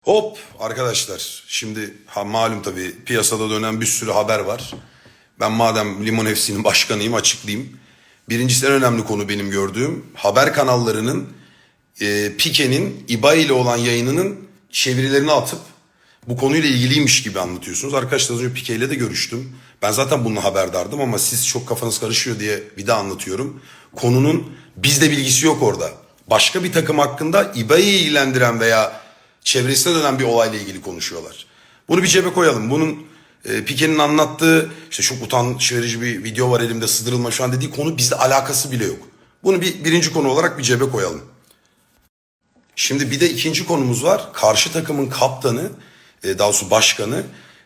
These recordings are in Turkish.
Hop arkadaşlar şimdi ha, malum tabii piyasada dönen bir sürü haber var. Ben madem Limon FC'nin başkanıyım açıklayayım. Birincisi en önemli konu benim gördüğüm haber kanallarının e, Pike'nin İBA ile olan yayınının çevirilerini atıp bu konuyla ilgiliymiş gibi anlatıyorsunuz. Arkadaşlar az önce Pike ile de görüştüm. Ben zaten bununla haberdardım ama siz çok kafanız karışıyor diye bir daha anlatıyorum. Konunun bizde bilgisi yok orada. Başka bir takım hakkında İBA'yı ilgilendiren veya çevresine dönen bir olayla ilgili konuşuyorlar. Bunu bir cebe koyalım. Bunun e, Pike'nin anlattığı işte çok utanç verici bir video var elimde sızdırılma şu an dediği konu bizde alakası bile yok. Bunu bir birinci konu olarak bir cebe koyalım. Şimdi bir de ikinci konumuz var. Karşı takımın kaptanı, e, daha doğrusu başkanı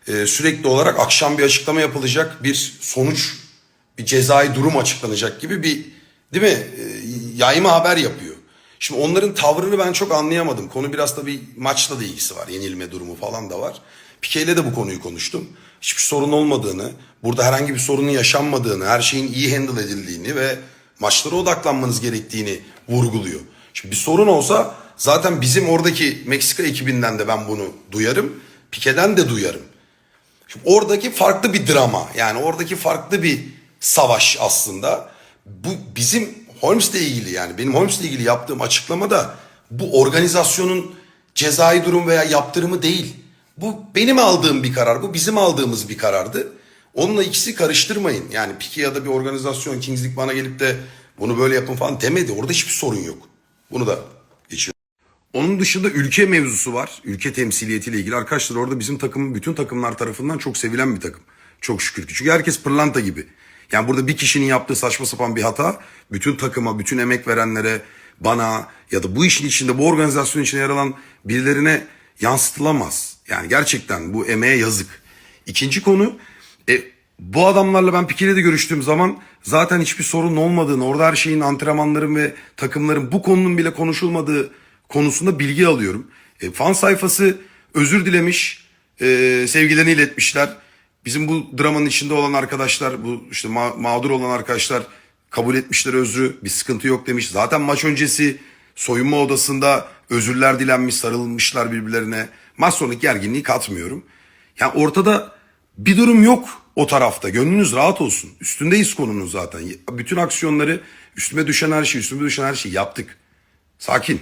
e, sürekli olarak akşam bir açıklama yapılacak bir sonuç, bir cezai durum açıklanacak gibi bir değil mi? E, yayma haber yapıyor. Şimdi onların tavrını ben çok anlayamadım. Konu biraz da bir maçla da ilgisi var. Yenilme durumu falan da var. Pike ile de bu konuyu konuştum. Hiçbir sorun olmadığını, burada herhangi bir sorunun yaşanmadığını, her şeyin iyi handle edildiğini ve maçlara odaklanmanız gerektiğini vurguluyor. Şimdi bir sorun olsa zaten bizim oradaki Meksika ekibinden de ben bunu duyarım. Pike'den de duyarım. Şimdi oradaki farklı bir drama. Yani oradaki farklı bir savaş aslında. Bu bizim Holmes'le ilgili yani benim Holmes'le ilgili yaptığım açıklamada bu organizasyonun cezai durum veya yaptırımı değil. Bu benim aldığım bir karar. Bu bizim aldığımız bir karardı. Onunla ikisi karıştırmayın. Yani Piki ya da bir organizasyon Kings League bana gelip de bunu böyle yapın falan demedi. Orada hiçbir sorun yok. Bunu da geçiyorum. Onun dışında ülke mevzusu var. Ülke temsiliyetiyle ilgili. Arkadaşlar orada bizim takımın bütün takımlar tarafından çok sevilen bir takım. Çok şükür. Çünkü herkes pırlanta gibi. Yani burada bir kişinin yaptığı saçma sapan bir hata bütün takıma, bütün emek verenlere, bana ya da bu işin içinde, bu organizasyon içinde yer alan birilerine yansıtılamaz. Yani gerçekten bu emeğe yazık. İkinci konu e, bu adamlarla ben Piki'yle de görüştüğüm zaman zaten hiçbir sorun olmadığını, orada her şeyin antrenmanların ve takımların bu konunun bile konuşulmadığı konusunda bilgi alıyorum. E, fan sayfası özür dilemiş, e, sevgilerini iletmişler. Bizim bu dramanın içinde olan arkadaşlar, bu işte ma- mağdur olan arkadaşlar kabul etmişler özrü. Bir sıkıntı yok demiş. Zaten maç öncesi soyunma odasında özürler dilenmiş, sarılmışlar birbirlerine. Maç sonraki gerginliği katmıyorum. Yani ortada bir durum yok o tarafta. Gönlünüz rahat olsun. Üstündeyiz konunun zaten. Bütün aksiyonları, üstüme düşen her şeyi, üstüme düşen her şeyi yaptık. Sakin.